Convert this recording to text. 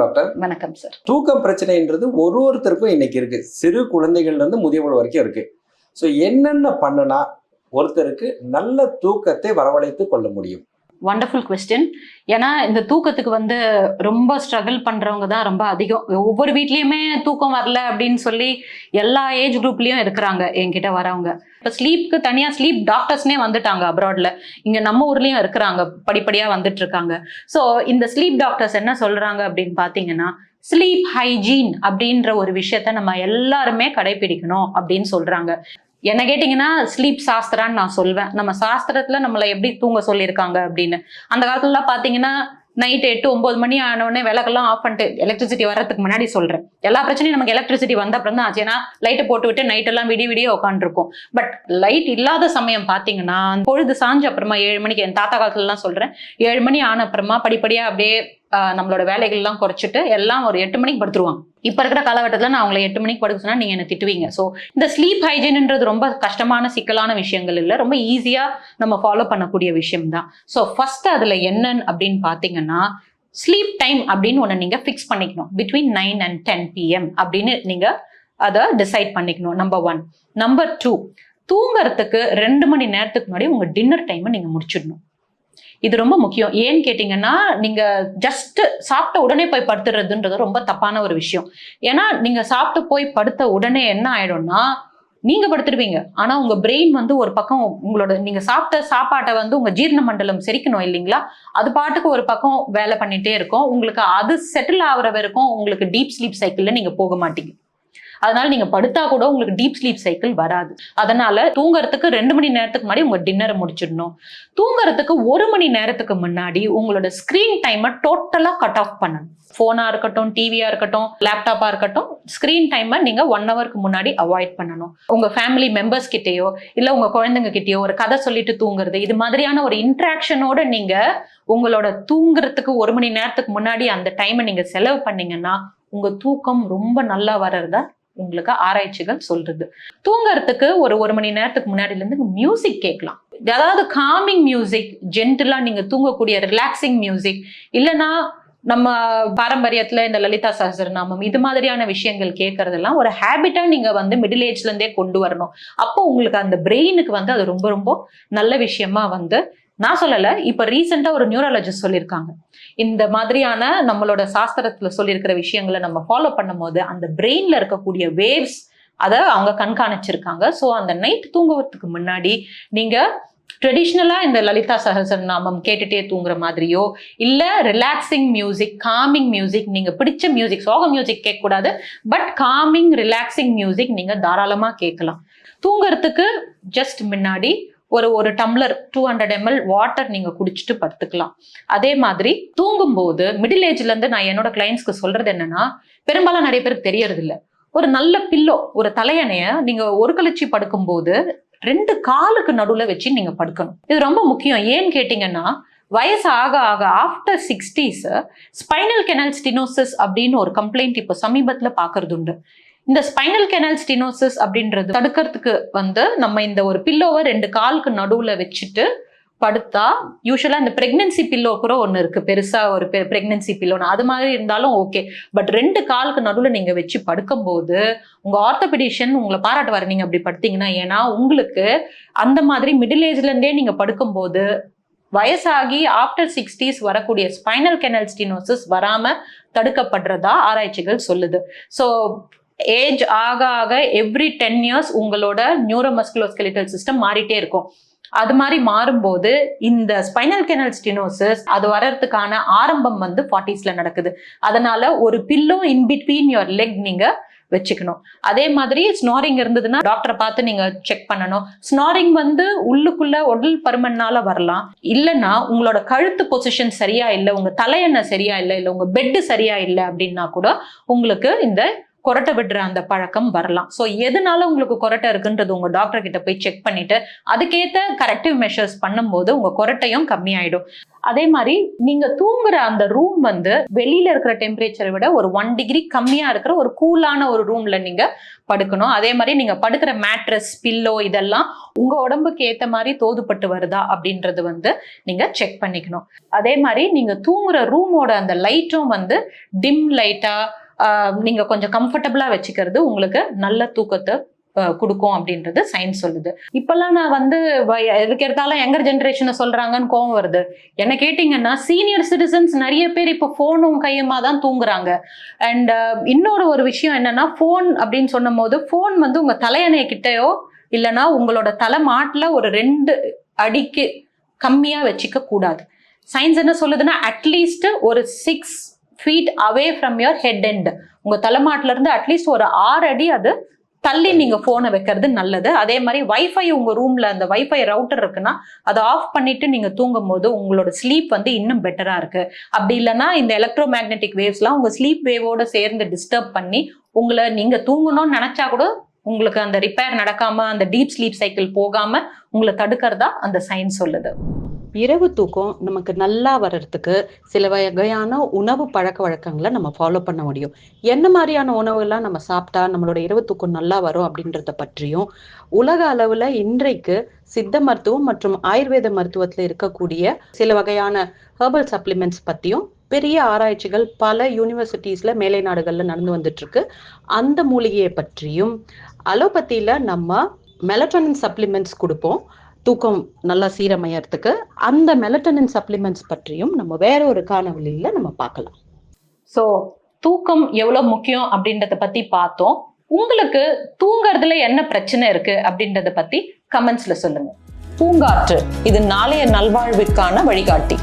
Doctor. வணக்கம் sir. தூக்கம் பிரச்சனைன்றது ஒரு ஒருத்தருக்கும் இன்னைக்கு இருக்கு. சிறு குழந்தைகள்ல இருந்து முதியவர் வரைக்கும் இருக்கு. ஸோ என்னென்ன பண்ணுனா ஒருத்தருக்கு நல்ல தூக்கத்தை வரவழைத்து கொள்ள முடியும். வண்டர்ஃபுல் கொஸ்டின் ஏன்னா இந்த தூக்கத்துக்கு வந்து ரொம்ப ஸ்ட்ரகிள் பண்ணுறவங்க தான் ரொம்ப அதிகம். ஒவ்வொரு வீட்லேயுமே தூக்கம் வரல அப்படின்னு சொல்லி எல்லா ஏஜ் குரூப்லேயும் இருக்கிறாங்க என்கிட்ட வரவங்க. இப்போ ஸ்லீப்க்கு தனியாக ஸ்லீப் டாக்டர்ஸ்னே வந்துட்டாங்க அப்ராட்ல இங்கே நம்ம ஊர்லேயும் இருக்கிறாங்க படிப்படியாக வந்துட்டு இருக்காங்க. ஸோ இந்த ஸ்லீப் டாக்டர்ஸ் என்ன சொல்கிறாங்க அப்படின்னு பார்த்தீங்கன்னா ஸ்லீப் ஹைஜீன் அப்படின்ற ஒரு விஷயத்த நம்ம எல்லாருமே கடைபிடிக்கணும் அப்படின்னு சொல்றாங்க. என்ன கேட்டிங்கன்னா ஸ்லீப் சாஸ்திரான்னு நான் சொல்வேன். நம்ம சாஸ்திரத்தில் நம்மளை எப்படி தூங்க சொல்லியிருக்காங்க அப்படின்னு. அந்த காலத்துலலாம் பார்த்தீங்கன்னா நைட் எட்டு ஒன்பது மணி ஆனவுடனே விளக்கெல்லாம் ஆஃப் பண்ணிட்டு எலக்ட்ரிசிட்டி வர்றதுக்கு முன்னாடி சொல்றேன். எல்லா பிரச்சனையும் நமக்கு எலக்ட்ரிசிட்டி வந்த அப்புறம் தான் ஆச்சு. ஏன்னா லைட்டை போட்டு விட்டு நைட் எல்லாம் விடிய விடிய உட்காந்துருக்கும் பட் லைட் இல்லாத சமயம் பார்த்தீங்கன்னா பொழுது சாஞ்ச அப்புறமா ஏழு மணிக்கு என் தாத்தா காலத்துலலாம் சொல்றேன் ஏழு மணி ஆன அப்புறமா படிப்படியா அப்படியே நம்மளோட வேலைகள்லாம் குறைச்சிட்டு எல்லாம் ஒரு எட்டு மணிக்கு படுத்துருவாங்க. இப்போ இருக்கிற காலகட்டத்தில் நான் அவங்களை எட்டு மணிக்கு படுக்க சொன்னால் நீங்கள் என்ன திட்டுவீங்க. ஸோ இந்த ஸ்லீப் ஹைஜீன்ன்றது ரொம்ப கஷ்டமான சிக்கலான விஷயங்கள் இல்லை. ரொம்ப ஈஸியாக நம்ம ஃபாலோ பண்ணக்கூடிய விஷயம் தான் ஸோ ஃபஸ்ட்டு அதில் என்னன்னு அப்படின்னு பார்த்தீங்கன்னா ஸ்லீப் டைம் அப்படின்னு ஒன்று நீங்கள் ஃபிக்ஸ் பண்ணிக்கணும். Between nine and ten PM அப்படின்னு நீங்கள் அதை டிசைட் பண்ணிக்கணும். நம்பர் ஒன் நம்பர் டூ தூங்குறதுக்கு ரெண்டு மணி நேரத்துக்கு முன்னாடி உங்கள் டின்னர் டைமை நீங்கள் முடிச்சிடணும். இது ரொம்ப முக்கியம். ஏன்னு கேட்டீங்கன்னா நீங்க ஜஸ்ட் சாப்பிட்ட உடனே போய் படுத்துறதுன்றது ரொம்ப தப்பான ஒரு விஷயம். ஏன்னா நீங்க சாப்பிட்டு போய் படுத்த உடனே என்ன ஆயிடும்னா நீங்க படுத்துருவீங்க. ஆனா உங்க பிரெயின் வந்து ஒரு பக்கம் உங்களோட நீங்க சாப்பிட்ட சாப்பாட்டை வந்து உங்க ஜீரண மண்டலம் செரிக்கணும் இல்லைங்களா? அது பாட்டுக்கு ஒரு பக்கம் வேலை பண்ணிட்டே இருக்கும். உங்களுக்கு அது செட்டில் ஆகுற வரைக்கும் உங்களுக்கு டீப் ஸ்லீப் சைக்கிள்ல நீங்க போக மாட்டீங்க. அதனால நீங்க படுத்தா கூட உங்களுக்கு டீப் ஸ்லீப் சைக்கிள் வராது. அதனால தூங்குறதுக்கு ரெண்டு மணி நேரத்துக்கு முன்னாடி உங்க டின்னரை முடிச்சிடணும். தூங்குறதுக்கு ஒரு மணி நேரத்துக்கு முன்னாடி உங்களோட ஸ்கிரீன் டைமை டோட்டலா கட் ஆஃப் பண்ணணும். ஃபோனா இருக்கட்டும் டிவியா இருக்கட்டும் லேப்டாப்பா இருக்கட்டும் ஸ்கிரீன் டைமை நீங்க ஒன் ஹவருக்கு முன்னாடி அவாய்ட் பண்ணணும். உங்க ஃபேமிலி மெம்பர்ஸ் கிட்டேயோ இல்ல உங்க குழந்தைங்க கிட்டயோ ஒரு கதை சொல்லிட்டு தூங்குறது இது மாதிரியான ஒரு இன்ட்ராக்ஷனோட நீங்க உங்களோட தூங்குறதுக்கு ஒரு மணி நேரத்துக்கு முன்னாடி அந்த டைமை நீங்க செலவு பண்ணீங்கன்னா உங்க தூக்கம் ரொம்ப நல்லா வர்றதா உங்களுக்கு ஆராய்ச்சிகள் சொல்றது. தூங்குறதுக்கு ஒரு ஒரு மணி நேரத்துக்கு முன்னாடில இருந்து மியூசிக் கேட்கலாம். அதாவது காமிங் மியூசிக் ஜென்டலா நீங்க தூங்கக்கூடிய ரிலாக்ஸிங் மியூசிக் இல்லைன்னா நம்ம பாரம்பரியத்துல இந்த லலிதா சஹசரநாமம் இது மாதிரியான விஷயங்கள் கேட்கறதெல்லாம் ஒரு ஹேபிட்டா நீங்க வந்து மிடில் ஏஜ்ல இருந்தே கொண்டு வரணும். அப்போ உங்களுக்கு அந்த பிரெயினுக்கு வந்து அது ரொம்ப ரொம்ப நல்ல விஷயமா வந்து நான் சொல்லலை இப்போ ரீசெண்டாக ஒரு நியூரலஜிஸ்ட் சொல்லியிருக்காங்க இந்த மாதிரியான நம்மளோட சாஸ்திரத்தில் சொல்லியிருக்கிற விஷயங்களை நம்ம ஃபாலோ பண்ணும்போது அந்த பிரெயினில் இருக்கக்கூடிய வேவ்ஸ் அதை அவங்க கண்காணிச்சிருக்காங்க. ஸோ அந்த நைட் தூங்குவதுக்கு முன்னாடி நீங்கள் ட்ரெடிஷ்னலாக இந்த லலிதா நாமம் கேட்டுட்டே தூங்குற மாதிரியோ இல்லை ரிலாக்ஸிங் மியூசிக் காமிங் மியூசிக் நீங்கள் பிடிச்ச மியூசிக் சோக மியூசிக் கேட்கக்கூடாது பட் காமிங் ரிலாக்ஸிங் மியூசிக் நீங்கள் தாராளமாக கேட்கலாம். தூங்குறதுக்கு ஜஸ்ட் முன்னாடி ஒரு ஒரு tumbler two hundred ml water நீங்க குடிச்சிட்டு படுத்துக்கலாம். அதே மாதிரி தூங்கும்போது மிடில் ஏஜ்ல இருந்து நான் என்னோட கிளைண்ட்ஸ்க்கு சொல்றது என்னன்னா பெரும்பாலும் நிறைய பேருக்கு தெரியறது இல்ல ஒரு நல்ல பில்லோ ஒரு தலையணைய நீங்க ஒரு கழிச்சு படுக்கும்போது ரெண்டு காலுக்கு நடுவுல வச்சு நீங்க படுக்கணும். இது ரொம்ப முக்கியம். ஏன்னு கேட்டீங்கன்னா வயசு ஆக ஆக after sixties spinal canal stenosis அப்படின்னு ஒரு கம்ப்ளைண்ட் இப்போ சமீபத்துல பாக்குறது உண்டு இந்த ஸ்பைனல் கெனல் ஸ்டினோசிஸ் அப்படின்றது தடுக்கிறதுக்கு வந்து நம்ம இந்த ஒரு பில்லோவை ரெண்டு காலுக்கு நடுவில் வச்சுட்டு படுத்தா யூஸ்வலாக இந்த ப்ரெக்னென்சி பில்லோ கூட ஒன்று இருக்குது பெருசாக ஒரு பெ ப்ரெக்னென்சி பில்லோன்னு அது மாதிரி இருந்தாலும் ஓகே பட் ரெண்டு காலுக்கு நடுவில் நீங்கள் வச்சு படுக்கும்போது உங்கள் ஆர்த்தோபெடிஷியன் உங்களை பாராட்டுவார். நீங்கள் அப்படி படுத்தீங்கன்னா ஏன்னா உங்களுக்கு அந்த மாதிரி மிடில் ஏஜ்லேருந்தே நீங்கள் படுக்கும்போது வயசாகி ஆஃப்டர் சிக்ஸ்டீஸ் வரக்கூடிய ஸ்பைனல் கெனல் ஸ்டினோசிஸ் வராமல் தடுக்கப்படுறதா ஆராய்ச்சிகள் சொல்லுது. ஸோ ஏஜ் ஆக ஆக எவ்ரி டென் இயர்ஸ் உங்களோட நியூரோமஸ்குலோஸ்கெலிட்டல் சிஸ்டம் மாறிட்டே இருக்கும். அது மாதிரி மாறும்போது இந்த ஸ்பைனல் கெனல் ஸ்டினோசிஸ் அது வர்றதுக்கான ஆரம்பம் வந்து ஃபார்ட்டிஸ்ல நடக்குது. அதனால ஒரு pillow in between your leg நீங்க வச்சுக்கணும். அதே மாதிரி ஸ்னோரிங் இருந்ததுன்னா டாக்டரை பார்த்து நீங்க செக் பண்ணணும். ஸ்னோரிங் வந்து உள்ளுக்குள்ள உடல் பருமனால வரலாம். இல்லைன்னா உங்களோட கழுத்து பொசிஷன் சரியா இல்லை உங்க தலையெண்ணெய் சரியா இல்லை இல்லை உங்க பெட்டு சரியா இல்லை அப்படின்னா கூட உங்களுக்கு இந்த கொரட்டை விடுற அந்த பழக்கம் வரலாம். ஸோ எதனால உங்களுக்கு கொரட்டை இருக்குன்றது உங்க டாக்டர் கிட்ட போய் செக் பண்ணிட்டு அதுக்கேற்ற கரெக்டிவ் மெஷர்ஸ் பண்ணும்போது உங்க கொரட்டையும் கம்மியாயிடும். அதே மாதிரி நீங்க தூங்குற அந்த ரூம் வந்து வெளியில இருக்கிற டெம்பரேச்சரை விட ஒரு ஒன் டிகிரி கம்மியா இருக்கிற ஒரு கூலான ஒரு ரூம்ல நீங்க படுக்கணும். அதே மாதிரி நீங்க படுக்கிற மேட்ரஸ் பில்லோ இதெல்லாம் உங்க உடம்புக்கு ஏத்த மாதிரி தோதுப்பட்டு வருதா அப்படின்றது வந்து நீங்க செக் பண்ணிக்கணும். அதே மாதிரி நீங்க தூங்குற ரூமோட அந்த லைட்டும் வந்து டிம் லைட்டா நீங்க கொஞ்சம் கம்ஃபர்டபுளா வச்சுக்கிறது உங்களுக்கு நல்ல தூக்கத்தை கொடுக்கும் அப்படின்றது சயின்ஸ் சொல்லுது. இப்பெல்லாம் நான் வந்து எதுக்கு எடுத்தாலும் யங்கர் ஜென்ரேஷனை சொல்றாங்கன்னு கோவம் வருது. என்ன கேட்டிங்கன்னா சீனியர் சிட்டிசன்ஸ் நிறைய பேர் இப்போ ஃபோனும் கையுமா தான் தூங்குறாங்க. அண்ட் இன்னொரு ஒரு விஷயம் என்னன்னா ஃபோன் அப்படின்னு சொன்னும் போது ஃபோன் வந்து உங்க தலையணை கிட்டயோ இல்லைன்னா உங்களோட தலை மாட்டில் ஒரு ரெண்டு அடிக்கு கம்மியா வச்சுக்க கூடாது சயின்ஸ் என்ன சொல்லுதுன்னா அட்லீஸ்ட் ஒரு six feet away from your head end உங்க தலைமாட்டில இருந்து அட்லீஸ்ட் ஒரு ஆறு அடி அது தள்ளி நீங்க போனை வைக்கிறது நல்லது. அதே மாதிரி வைஃபை உங்க ரூம்ல அந்த வைஃபை ரவுட்டர் இருக்குன்னா அதை ஆஃப் பண்ணிட்டு நீங்க தூங்கும் போது உங்களோட ஸ்லீப் வந்து இன்னும் பெட்டரா இருக்கு. அப்படி இல்லைன்னா இந்த எலக்ட்ரோ மேக்னெட்டிக் வேவ்ஸ்லாம் உங்க ஸ்லீப் வேவோட சேர்ந்து டிஸ்டர்ப் பண்ணி உங்களை நீங்க தூங்கணும்னு நினைச்சா கூட உங்களுக்கு அந்த ரிப்பேர் நடக்காம அந்த டீப் ஸ்லீப் சைக்கிள் போகாம உங்களை தடுக்கிறதா அந்த சயின்ஸ் சொல்லுது. இரவு தூக்கம் நமக்கு நல்லா வர்றதுக்கு சில வகையான உணவு பழக்க வழக்கங்களை நம்ம ஃபாலோ பண்ண முடியும். என்ன மாதிரியான உணவுகள்லாம் நம்ம சாப்பிட்டா நம்மளோட இரவு தூக்கம் நல்லா வரும் அப்படின்றத பற்றியும் உலக அளவுல இன்றைக்கு சித்த மருத்துவம் மற்றும் ஆயுர்வேத மருத்துவத்துல இருக்கக்கூடிய சில வகையான ஹெர்பல் சப்ளிமெண்ட்ஸ் பத்தியும் பெரிய ஆராய்ச்சிகள் பல யூனிவர்சிட்டிஸ்ல மேலை நாடுகள்ல நடந்து வந்துட்டு இருக்கு அந்த மூலிகையை பற்றியும் அலோபதியில நம்ம மெலட்டோனின் சப்ளிமெண்ட்ஸ் கொடுப்போம். தூக்கம் நல்லா சீரமையறதுக்கு அந்த மெலட்டனின் சப்ளிமெண்ட்ஸ் பற்றியும் நம்ம வேற ஒரு காணொலியில நம்ம பார்க்கலாம். ஸோ தூக்கம் எவ்வளோ முக்கியம் அப்படின்றத பத்தி பார்த்தோம். உங்களுக்கு தூங்குறதுல என்ன பிரச்சனை இருக்கு அப்படின்றத பத்தி கமெண்ட்ஸ்ல சொல்லுங்க. பூங்காற்று இது நாளைய நல்வாழ்விற்கான வழிகாட்டி.